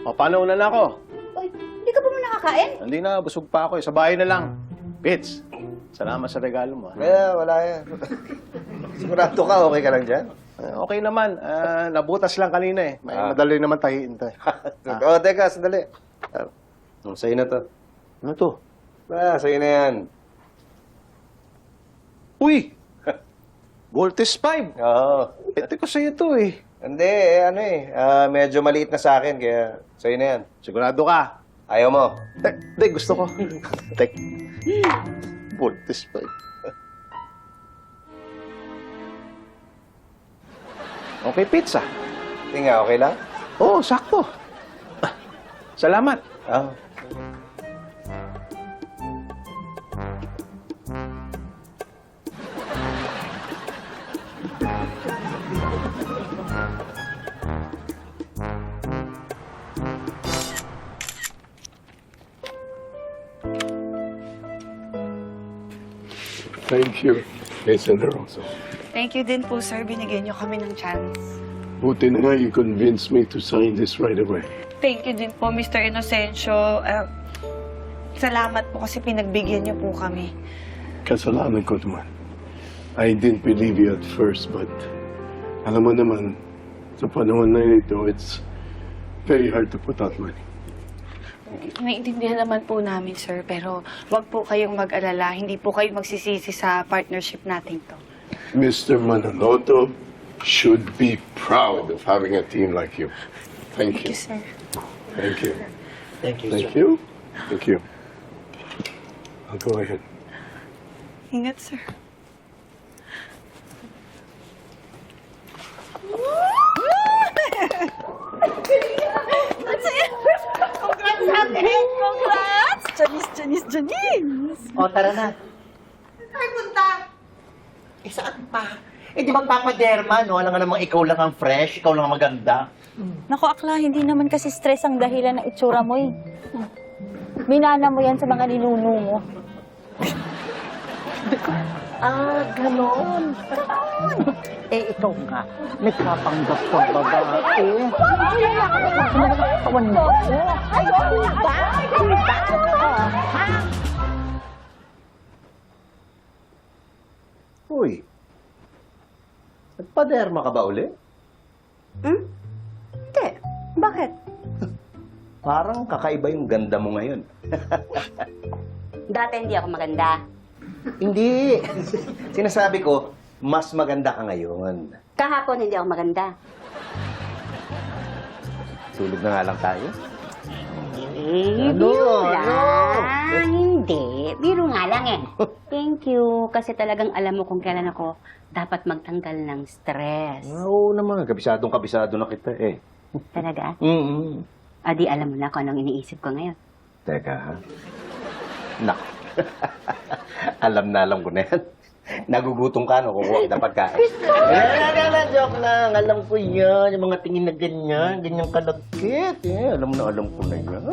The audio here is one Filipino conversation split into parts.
O, paano na ako? Uy, hindi ka pa mo nakakain? Hindi na, busog pa ako eh. Sa bahay na lang. Pits, salamat sa regalo mo. ah. Kaya, wala yan. Sigurado ka, okay ka lang dyan? Eh, okay naman. Ah, nabutas lang kanina eh. May Ah. madali naman tahiin to. eh. Oo, oh, teka, sandali. Ah, oh, sa'yo na to. Ano to? Ah, sa'yo na yan. Uy! Voltes 5. Oo. Ito ko sa'yo to eh. Hindi, eh, ano eh. ah, medyo maliit na sa akin, kaya sa'yo na yan. Sigurado ka. Ayaw mo? Tek, Hindi, gusto ko. Tek. Voltes 5. Okay, pizza. Hindi nga, okay lang? Oo, oh, sakto. Ah, Salamat. Ah. Thank you, Miss Rosa. Thank you din po, sir. Binigyan niyo kami ng chance. Buti na nga you convinced me to sign this right away. Thank you din po, Mr. Inocencio. Eh, salamat po kasi pinagbigyan niyo po kami. Kasalanan ko naman. I didn't believe you at first, but alam mo naman, sa panahon na ito, it's very hard to put out money. Naiintindihan naman po namin, sir. Pero wag po kayong mag-alala. Hindi po kayo magsisisi sa partnership natin to. Mr. Manaloto should be proud of having a team like you. Thank Thank you, you. sir. Thank you. Thank you, Thank you. Thank you. I'll go ahead. Ingat, sir. O, tara na. Ay, punta! Eh, saan pa? Eh, di ba papaderma, no? Alam nga namang ikaw lang ang fresh, ikaw lang ang maganda. Naku, Akla, hindi naman kasi stress ang dahilan ng itsura mo eh. Minana mo yan sa mga ninuno mo. Ah, ganon. eh, ikaw nga, nagpapanggap kang babae. Kawan mo ako. Uy. Nagpaderma ka ba uli? Hmm? Hindi. Bakit? Parang kakaiba yung ganda mo ngayon. Dati hindi ako maganda. Hindi. Sinasabi ko, mas maganda ka ngayon. Kahapon hindi ako maganda. Tulog na nga lang tayo. Eh, Ano? biro Ano? lang. Hindi. Biro nga lang eh. Thank you. Kasi talagang alam mo kung kailan ako dapat magtanggal ng stress. Oo naman, kabisadong kabisado na kita eh. Talaga? Mm-hmm. Adi, alam mo na kung anong iniisip ko ngayon. Teka, ha? Nak. alam na alam ko na yan. Nagugutom ka, no? Kukuha kita pagkain. Eh, joke lang. Alam ko yan. Yung mga tingin na ganyan. Ganyang kalagkit. Eh, alam na alam ko na yan.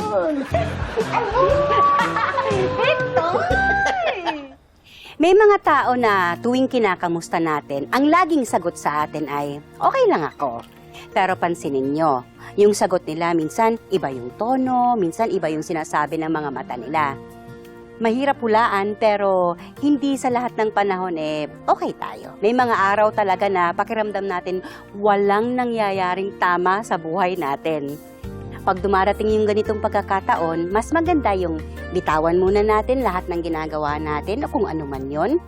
May mga tao na tuwing kinakamusta natin, ang laging sagot sa atin ay, okay lang ako. Pero pansinin nyo, yung sagot nila minsan iba yung tono, minsan iba yung sinasabi ng mga mata nila. Mahirap hulaan pero hindi sa lahat ng panahon eh okay tayo. May mga araw talaga na pakiramdam natin walang nangyayaring tama sa buhay natin. Pag dumarating yung ganitong pagkakataon, mas maganda yung bitawan muna natin lahat ng ginagawa natin o kung ano man yon.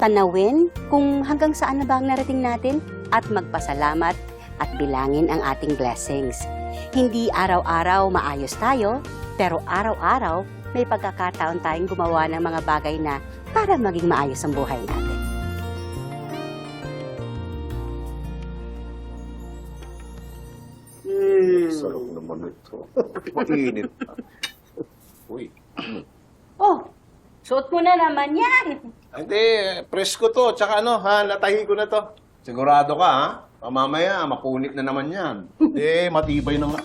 Tanawin kung hanggang saan na ba ang narating natin at magpasalamat at bilangin ang ating blessings. Hindi araw-araw maayos tayo, pero araw-araw may pagkakataon tayong gumawa ng mga bagay na para maging maayos ang buhay natin. Mm. Sarap naman ito. Mainit. Uy. Oh, suot mo na naman yan. Hindi, presko to. Tsaka ano, ha, latahi ko na to. Sigurado ka, ha? Mamaya, mapunit na naman yan. Eh, matibay naman.